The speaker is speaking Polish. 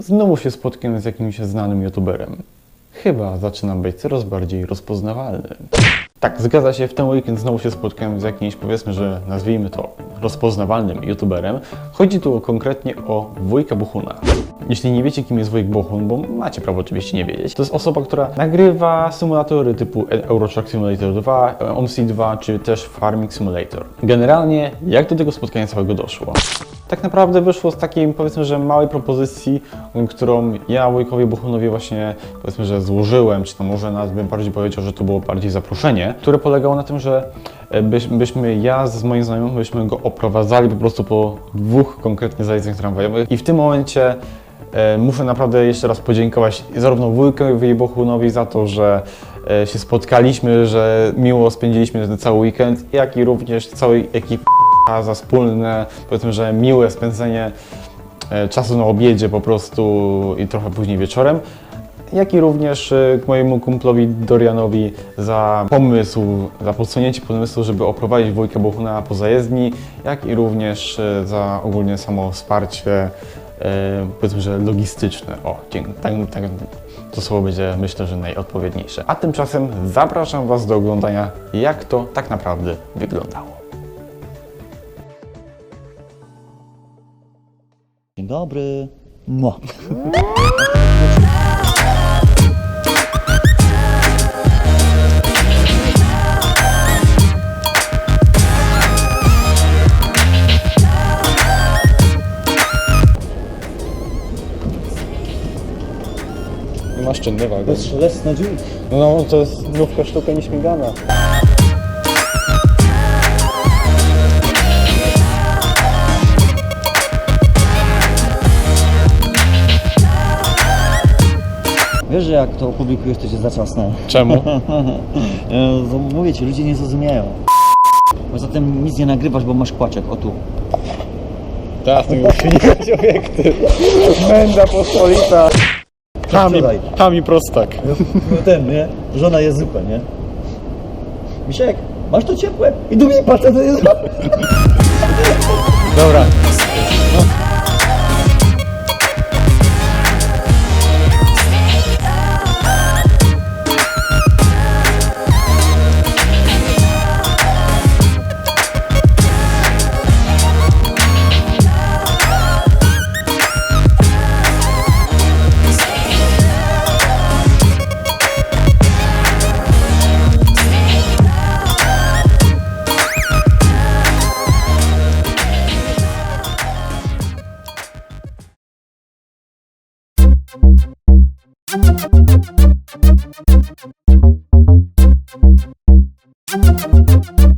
Znowu się spotkałem z jakimś znanym youtuberem. Chyba zaczynam być coraz bardziej rozpoznawalny. Tak, zgadza się, w ten weekend znowu się spotkałem z jakimś, powiedzmy, że nazwijmy to rozpoznawalnym youtuberem. Chodzi tu konkretnie o Wujka Bohuna. Jeśli nie wiecie, kim jest Wujek Bohun, bo macie prawo oczywiście nie wiedzieć, to jest osoba, która nagrywa symulatory typu Euro Truck Simulator 2, OMC 2 czy też Farming Simulator. Generalnie, jak do tego spotkania całego doszło? Tak naprawdę wyszło z takiej, powiedzmy, że małej propozycji, którą ja Wojkowi Bohunowi właśnie, powiedzmy, że złożyłem, czy to może nawet bym bardziej powiedział, że to było bardziej zaproszenie, które polegało na tym, że e, byś, byśmy, ja z moim znajomym, byśmy go oprowadzali po prostu po dwóch konkretnie zajezdniach tramwajowych. I w tym momencie e, muszę naprawdę jeszcze raz podziękować zarówno Wujkowi Bohunowi za to, że e, się spotkaliśmy, że miło spędziliśmy ten cały weekend, jak i również całej ekipy a za wspólne, powiedzmy, że miłe spędzenie e, czasu na obiedzie po prostu i trochę później wieczorem, jak i również e, mojemu kumplowi Dorianowi za pomysł, za podsunięcie pomysłu, żeby oprowadzić Wujka Bohuna po zajezdni, jak i również e, za ogólnie samo wsparcie, powiedzmy, że logistyczne. O, dzięki. Tak, tak, to słowo będzie myślę, że najodpowiedniejsze. A tymczasem zapraszam Was do oglądania, jak to tak naprawdę wyglądało. Dzień dobry. Mo. Masz czynny wagon. Bezszelestna dziób. No, to jest nówka sztuka nieśmigana. Wiesz, że jak to opublikujesz, to się zaczasnę. Czemu? E, Mówię ci, ludzie nie zrozumieją. Poza tym nic nie nagrywasz, bo masz kłaczek. O tu. Teraz nie musi unikać obiekty. Męda pospolita. Tam Wczoraj. tam i prostak. No ten, nie? Żona jest zupę, nie? Misiek, masz to ciepłe? I do mnie patrzę, to jest... Dobra. Thank you.